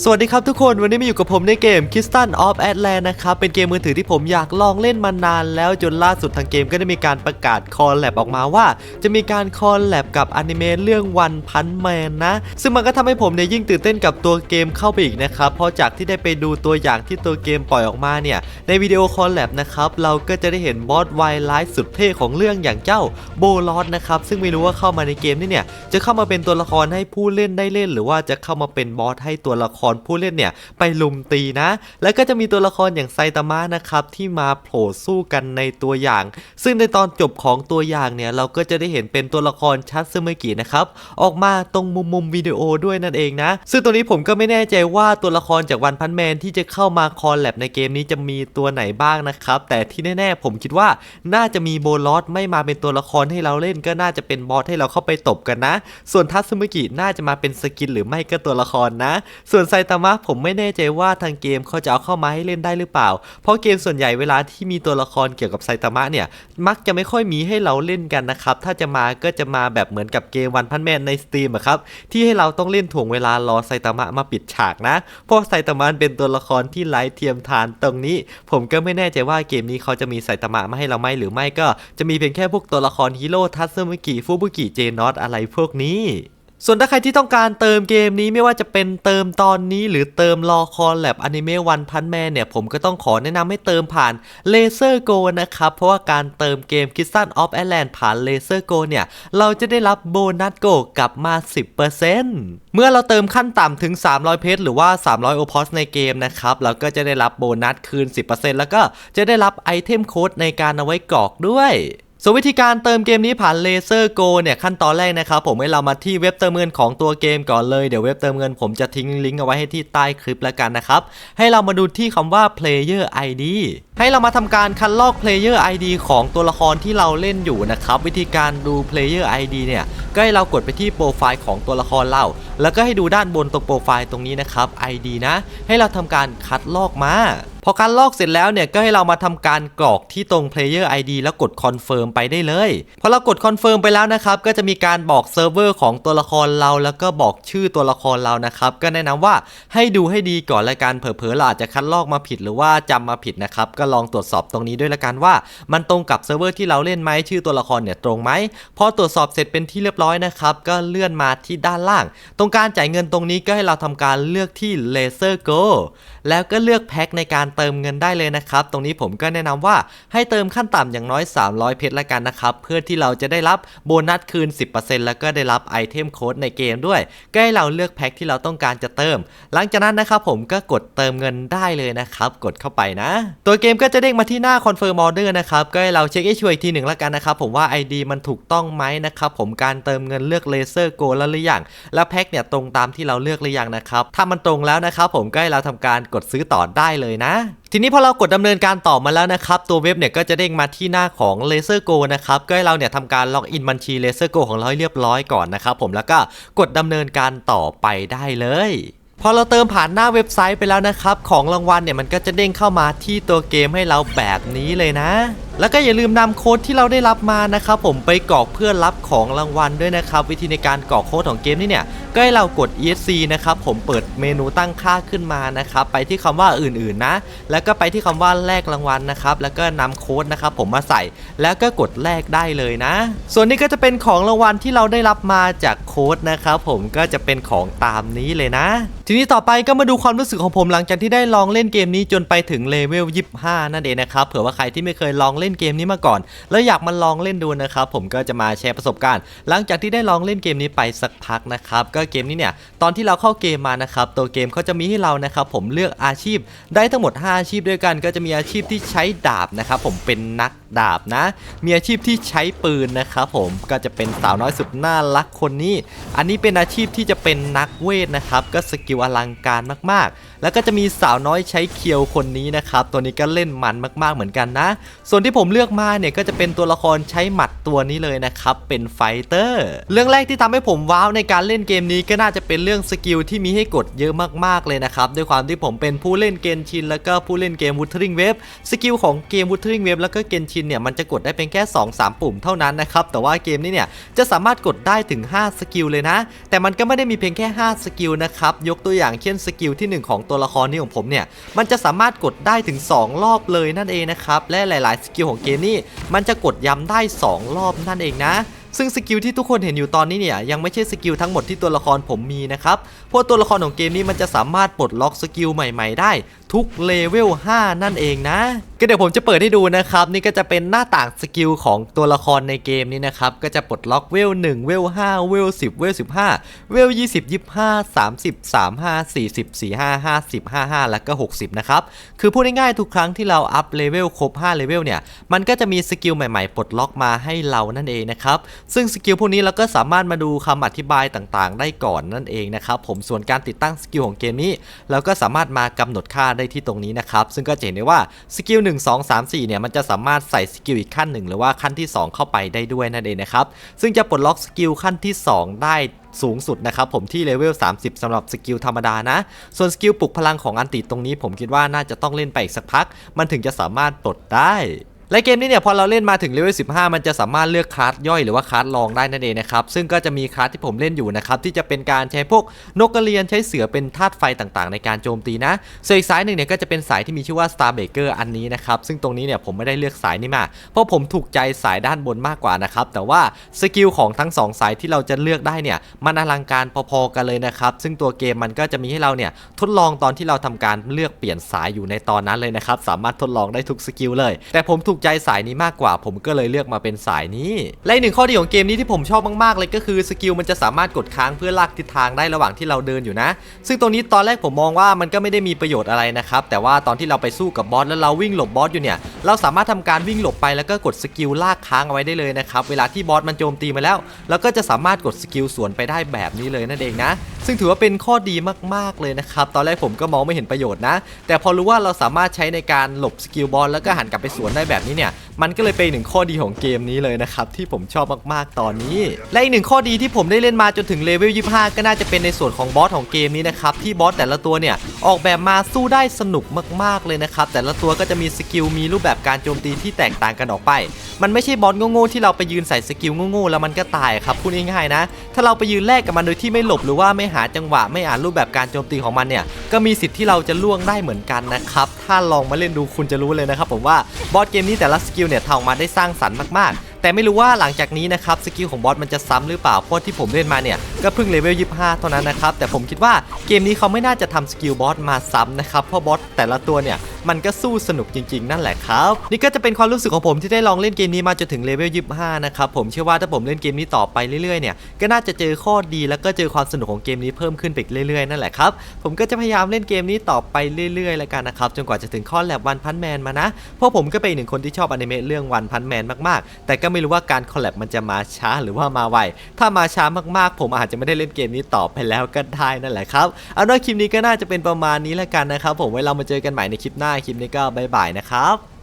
สวัสดีครับทุกคนวันนี้มาอยู่กับผมในเกม k i s t a n of Atland นะครับ เป็นเกมมือถือที่ผมอยากลองเล่นมานานแล้วจนล่าสุดทางเกมก็ได้มีการประกาศคอลแลบออกมาว่า จะมีการคอลแลบกับอนิเมะเรื่องวันพันแมนนะ ซึ่งมันก็ทำให้ผมเนี่ยยิ่งตื่นเต้นกับตัวเกมเข้าไปอีกนะครับ เพราะจากที่ได้ไปดูตัวอย่างที่ตัวเกมปล่อยออกมาเนี่ย ในวิดีโอคอลแลบนะครับเราก็จะได้เห็นบอสไวไลท์สุดเท่ของเรื่องอย่างเจ้าโบลอสนะครับซึ่งไม่รู้ว่าเข้ามาในเกมนี้เนี่ยจะเข้ามาเป็นตัวละครให้ผู้เล่นได้เล่น หรือว่าจะเข้ามาเป็นบอสให้ตัวละครผู้เล่นเนี่ยไปลุมตีนะ แล้วก็จะมีตัวละครอย่างไซตามะนะครับที่มาโผล่สู้กันในตัวอย่าง ซึ่งในตอนจบของตัวอย่างเนี่ยเราก็จะได้เห็นเป็นตัวละครชัดซึเมกินะครับออกมาตรงมุมมุมวิดีโอด้วยนั่นเองนะ ซึ่งตัวนี้ผมก็ไม่แน่ใจว่าตัวละครจากวันพันแมนที่จะเข้ามาคอลแลบในเกมนี้จะมีตัวไหนบ้างนะครับ แต่ที่แน่ๆผมคิดว่าน่าจะมีโบลอสไม่มาเป็นตัวละครให้เราเล่นก็น่าจะเป็นบอสให้เราเข้าไปตบกันนะ ส่วนทัตสึมิกิน่าจะมาเป็นสกินหรือไม่ก็ตัวละครนะ ส่วนไซไซตามะผมไม่แน่ใจว่าทางเกมเขาจะเอาเข้ามาให้เล่นได้หรือเปล่า เพราะเกมส่วนใหญ่เวลาที่มีตัวละครเกี่ยวกับไซตามะเนี่ย มักจะไม่ค่อยมีให้เราเล่นกันนะครับ ถ้าจะมาก็จะมาแบบเหมือนกับเกมวันพันแมนในสตรีมอะครับ ที่ให้เราต้องเล่นถ่วงเวลารอไซตามะมาปิดฉากนะ เพราะไซตามะเป็นตัวละครที่ไร้เทียมทานตรงนี้ ผมก็ไม่แน่ใจว่าเกมนี้เขาจะมีไซตามะมาให้เราไหมหรือไม่ก็จะมีเพียงแค่พวกตัวละครฮีโร่ทัตสึมิกิฟูบุกิเจนอตอะไรพวกนี้ ส่วนถ้าใครที่ต้องการเติมเกมนี้ไม่ว่าจะเป็นเติมตอนนี้ หรือเติมรอคอลแลบอนิเมะวันพันแมนเนี่ย ผมก็ต้องขอแนะนำให้เติมผ่าน l a s e r Go นะครับ เพราะว่าการเติมเกม k i s t a n of Atland ผ่าน l a s e r Go เนี่ย เราจะได้รับโบนัสโกกลับมา 10%เมื่อเราเติมขั้นต่ำถึง 300 เพชรหรือว่า 300 โอพอสในเกมนะครับเราก็จะได้รับโบนัสคืน 10%แล้วก็จะได้รับไอเทมโค้ดในการเอาไว้กรอกด้วย ส่วนวิธีการเติมเกมนี้ผ่าน Laser Go เนี่ยขั้นตอนแรกนะครับผมให้เรามาที่เว็บเติมเงินของตัวเกมก่อนเลยเดี๋ยวเว็บเติมเงินผมจะทิ้งลิงก์เอาไว้ให้ที่ใต้คลิปแล้วกันนะครับ ให้เรามาดูที่คำว่า Player ID ให้เรามาทำการคัดลอก Player ID ของตัวละครที่เราเล่นอยู่นะครับ วิธีการดู Player ID เนี่ยก็ให้เรากดไปที่โปรไฟล์ของตัวละครเรา แล้วก็ให้ดูด้านบนตรงโปรไฟล์ตรงนี้นะครับ ID นะ ให้เราทำการคัดลอกมา พอคัดลอกเสร็จแล้วเนี่ยก็ให้เรามาทำการกรอกที่ตรง Player ID แล้วกด Confirm ไปได้เลย พอเรากด Confirm ไปแล้วนะครับ ก็จะมีการบอกเซิร์ฟเวอร์ของตัวละครเราแล้วก็บอกชื่อตัวละครเรานะครับ ก็แนะนำว่าให้ดูให้ดีก่อนละกันเผลอๆเราอาจจะคัดลอกมาผิดหรือว่าจำมาผิดนะครับ ก็ลองตรวจสอบตรงนี้ด้วยละกันว่า มันตรงกับเซิร์ฟเวอร์ที่เราเล่นไหมชื่อตัวละครเนี่ยตรงไหมพอตรวจสอบเสร็จเป็นที่เรียบร้อยนะครับก็เลื่อนมาที่ด้านล่าง ตรงการจ่ายเงินตรงนี้ก็ให้เราทำการเลือกที่ Laser Go แล้วก็เลือกแพ็คในการเติมเงินได้เลยนะครับ ตรงนี้ผมก็แนะนำว่าให้เติมขั้นต่ำอย่างน้อย 300 เพชรละกันนะครับ เพื่อที่เราจะได้รับโบนัสคืน 10%แล้วก็ได้รับไอเทมโค้ดในเกมด้วย ก็ให้เราเลือกแพ็คที่เราต้องการจะเติม หลังจากนั้นนะครับผมก็กดเติมเงินได้เลยนะครับ กดเข้าไปนะ ตัวเกมก็จะเด้งมาที่หน้า Confirm Order นะครับ ก็ให้เราเช็คให้ช่วยอีกทีหนึ่งละกันนะครับ ผมว่า ID มันถูกต้องไหมนะครับ ผมการเติมเงินเลือก Laser Go แล้วหรือยัง แล้วแพ็คเนี่ยตรงตามที่เราเลือกหรือยังนะครับ ถ้ามันตรงแล้วนะครับผมก็ให้เราทำการกดซื้อต่อได้เลยนะทีนี้พอเรากดดำเนินการต่อมาแล้วนะครับ ตัวเว็บเนี่ยก็จะเด้งมาที่หน้าของ Laser Go นะครับ ก็ให้เราเนี่ยทำการล็อกอินบัญชี Laser Go ของเราให้เรียบร้อยก่อนนะครับผมแล้วก็กดดำเนินการต่อไปได้เลยพอเราเติมผ่านหน้าเว็บไซต์ไปแล้วนะครับ ของรางวัลเนี่ยมันก็จะเด้งเข้ามาที่ตัวเกมให้เราแบบนี้เลยนะ แล้วก็อย่าลืมนำโค้ดที่เราได้รับมานะครับผมไปกรอกเพื่อรับของรางวัลด้วยนะครับวิธีในการกรอกโค้ดของเกมนี้เนี่ยก็ให้เรากด ESC นะครับผมเปิดเมนูตั้งค่าขึ้นมานะครับไปที่คำว่าอื่นๆนะ แล้วก็ไปที่คำว่าแลกรางวัลนะครับแล้วก็นำโค้ดนะครับผมมาใส่แล้วก็กดแลกได้เลยนะ ส่วนนี้ก็จะเป็นของรางวัลที่เราได้รับมาจากโค้ดนะครับผมก็จะเป็นของตามนี้เลยนะ ทีนี้ต่อไปก็มาดูความรู้สึกของผมหลังจากที่ได้ลองเล่นเกมนี้จนไปถึงเลเวล25นั่นเองนะครับเผื่อว่าใครที่ไม่เคยลองเล่นนเกมนี้มาก่อน แล้วอยากมาลองเล่นดูนะครับผมก็จะมาแชร์ประสบการณ์ หลังจากที่ได้ลองเล่นเกมนี้ไปสักพักนะครับก็เกมนี้เนี่ยตอนที่เราเข้าเกมมานะครับตัวเกมเขาจะมีให้เรานะครับผมเลือกอาชีพได้ทั้งหมด 5 อาชีพด้วยกันก็จะมีอาชีพที่ใช้ดาบนะครับผมเป็นนักดาบนะ มีอาชีพที่ใช้ปืนนะครับผมก็จะเป็นสาวน้อยสุดน่ารักคนนี้ อันนี้เป็นอาชีพที่จะเป็นนักเวทนะครับก็สกิลอลังการมากๆ แล้วก็จะมีสาวน้อยใช้เคียวคนนี้นะครับตัวนี้ก็เล่นมันมากๆเหมือนกันนะ ส่วนที่ที่ผมเลือกมาเนี่ยก็จะเป็นตัวละครใช้หมัดตัวนี้เลยนะครับ เป็นไฟเตอร์ เรื่องแรกที่ทำให้ผมว้าวในการเล่นเกมนี้ก็น่าจะเป็นเรื่องสกิลที่มีให้กดเยอะมากๆเลยนะครับ ด้วยความที่ผมเป็นผู้เล่นเกนชิน แล้วก็ผู้เล่นเกม Wuthering Wave สกิลของเกม Wuthering Wave แล้วก็เกนชินเนี่ยมันจะกดได้เป็นแค่2-3 ปุ่มเท่านั้นนะครับแต่ว่าเกมนี้เนี่ยจะสามารถกดได้ถึง 5 สกิลเลยนะ แต่มันก็ไม่ได้มีเพียงแค่ 5 สกิลนะครับยกตัวอย่างเช่นสกิลที่ 1 ของตัวละครนี้ของผมเนี่ยมันจะสามารถกดได้ถึง 2 รอบเลยนั่นเองนะครับและหลาย ๆ สกิลของเกมนี่ มันจะกดย้ำได้ 2 รอบนั่นเองนะ ซึ่งสกิลที่ทุกคนเห็นอยู่ตอนนี้เนี่ยยังไม่ใช่สกิลทั้งหมดที่ตัวละครผมมีนะครับเพราะตัวละครของเกมนี้มันจะสามารถปลดล็อกสกิลใหม่ ๆ ได้ ทุกเลเวล5นั่นเองนะ ก็เดี๋ยวผมจะเปิดให้ดูนะครับ นี่ก็จะเป็นหน้าต่างสกิลของตัวละครในเกมนี้นะครับก็จะปลดล็อกเวล1เวล5เวล10เวล15เวล20 25 30 35 40 45 50 55 แล้วก็ 60 นะครับ คือพูดง่ายๆทุกครั้งที่เราอัพเลเวลครบ5เลเวลเนี่ยมันก็จะมีสกิลใหม่ๆปลดล็อกมาให้เรานั่นเองนะครับ ซึ่งสกิลพวกนี้เราก็สามารถมาดูคำอธิบายต่างๆ ได้ก่อนนั่นเองนะครับผมส่วนการติดตั้งสกิลของเกมนี้เราก็สามารถมากำหนดค่าได้ที่ตรงนี้นะครับซึ่งก็จะเห็นได้ว่าสกิล1 2 3 4เนี่ยมันจะสามารถใส่สกิลอีกขั้นหนึ่งหรือว่าขั้นที่ 2 เข้าไปได้ด้วยนั่นเองนะครับซึ่งจะปลดล็อกสกิลขั้นที่ 2 ได้สูงสุดนะครับผมที่เลเวล 30สำหรับสกิลธรรมดานะ ส่วนสกิลปลุกพลังของอันติตรงนี้ ผมคิดว่าน่าจะต้องเล่นไปอีกสักพัก มันถึงจะสามารถปลดได้ และเกมนี้เนี่ยพอเราเล่นมาถึงเลเวล15 มันจะสามารถเลือกคลาสย่อยหรือว่าคลาสรองได้นั่นเองนะครับซึ่งก็จะมีคลาสที่ผมเล่นอยู่นะครับที่จะเป็นการใช้พวกนกกระเรียนใช้เสือเป็นธาตุไฟต่างๆ ในการโจมตีนะส่วนอีกสายหนึ่งเนี่ยก็จะเป็นสายที่มีชื่อว่า Star Baker อันนี้นะครับซึ่งตรงนี้เนี่ยผมไม่ได้เลือกสายนี้มา เพราะผมถูกใจสายด้านบนมากกว่านะครับแต่ว่าสกิลของทั้งสองสายที่เราจะเลือกได้เนี่ยมันอลังการพอๆกันเลยนะครับซึ่งตัวเกมมันก็จะมีให้เราเนี่ยทดลองตอนที่เราทำการเลือกเปลี่ยนสายอยู่ในตอนนั้นเลยนะครับสามารถทดลองได้ทุกสกิลเลย แต่ผมถูกใจสายนี้มากกว่า ผมก็เลยเลือกมาเป็นสายนี้และหนึ่งข้อดีของเกมนี้ที่ผมชอบมากๆเลยก็คือสกิลมันจะสามารถกดค้างเพื่อลากทิศทางได้ระหว่างที่เราเดินอยู่นะ ซึ่งตรงนี้ตอนแรกผมมองว่ามันก็ไม่ได้มีประโยชน์อะไรนะครับแต่ว่าตอนที่เราไปสู้กับบอสแล้วเราวิ่งหลบบอสอยู่เนี่ยเราสามารถทำการวิ่งหลบไปแล้วก็กดสกิลลากค้างเอาไว้ได้เลยนะครับเวลาที่บอสมันโจมตีมาแล้วเราก็จะสามารถกดสกิลสวนไปได้แบบนี้เลยนั่นเองนะ ซึ่งถือว่าเป็นข้อดีมากๆเลยนะครับตอนแรกผมก็มองไม่เห็นประโยชน์นะ แต่พอรู้ว่าเราสามารถใช้ในการหลบสกิลบอสแล้วก็หันกลับไปสวนได้แบบนี้เนี่ยมันก็เลยเป็นหนึ่งข้อดีของเกมนี้เลยนะครับที่ผมชอบมากๆตอนนี้ และอีกหนึ่งข้อดีที่ผมได้เล่นมาจนถึงเลเวล25 ก็น่าจะเป็นในส่วนของบอสของเกมนี้นะครับที่บอสแต่ละตัวเนี่ยออกแบบมาสู้ได้สนุกมากๆเลยนะครับแต่ละตัวก็จะมีสกิลมีรูปแบบการโจมตีที่แตกต่างกันออกไป มันไม่ใช่บอสโง่ๆที่เราไปยืนใส่สกิลโง่ๆแล้วมันก็ตายครับพูดง่ายๆนะ ถ้าเราไปยืนแลกกับมันโดยที่ไม่หลบหรือว่าไม่หาจังหวะไม่อ่านรูปแบบการโจมตีของมันเนี่ยก็มีสิทธิ์ที่เราจะล่วงได้เหมือนกันนะครับถ้าลองมาเล่นดูคุณจะรู้เลยนะครับผมว่าบอสเกมนี้แต่ละสกิลเนี่ยทำออกมาได้สร้างสรรค์มาก แต่ไม่รู้ว่าหลังจากนี้นะครับสกิลของบอสมันจะซ้ำหรือเปล่าเพราะที่ผมเล่นมาเนี่ยก็เพิ่งเลเวล25 เท่านั้นนะครับแต่ผมคิดว่าเกมนี้เขาไม่น่าจะทำสกิลบอสมาซ้ำนะครับเพราะบอสแต่ละตัวเนี่ยมันก็สู้สนุกจริง ๆ นั่นแหละครับนี่ก็จะเป็นความรู้สึกของผมที่ได้ลองเล่นเกมนี้มาจนถึงเลเวล25นะครับผมเชื่อว่าถ้าผมเล่นเกมนี้ต่อไปเรื่อยๆเนี่ยก็น่าจะเจอข้อดีแล้วก็เจอความสนุกของเกมนี้เพิ่มขึ้นไปเรื่อยๆนั่นแหละครับผมก็จะพยายามเล่นเกมนี้ต่อไปเรื่อยๆแล้วกันนะครับจนกว่าจะถึงข้อแลบวันพันแมนมานะเพราะผมก็เป็นหนึ่งคนที่ชอบอนิเมะเรื่องวันพันแมนมากๆ แต่ก็ไม่รู้ว่าการคอลแลบมันจะมาช้าหรือว่ามาไว ถ้ามาช้ามากๆ ผมอาจจะไม่ได้เล่นเกมนี้ต่อไปแล้วก็ได้นั่นแหละครับ เอาล่ะคลิปนี้ก็น่าจะเป็นประมาณนี้แล้วกันนะครับ ผมไว้เรามาเจอกันใหม่ในคลิปหน้าคลิปนี้ก็บ๊ายบายนะครับ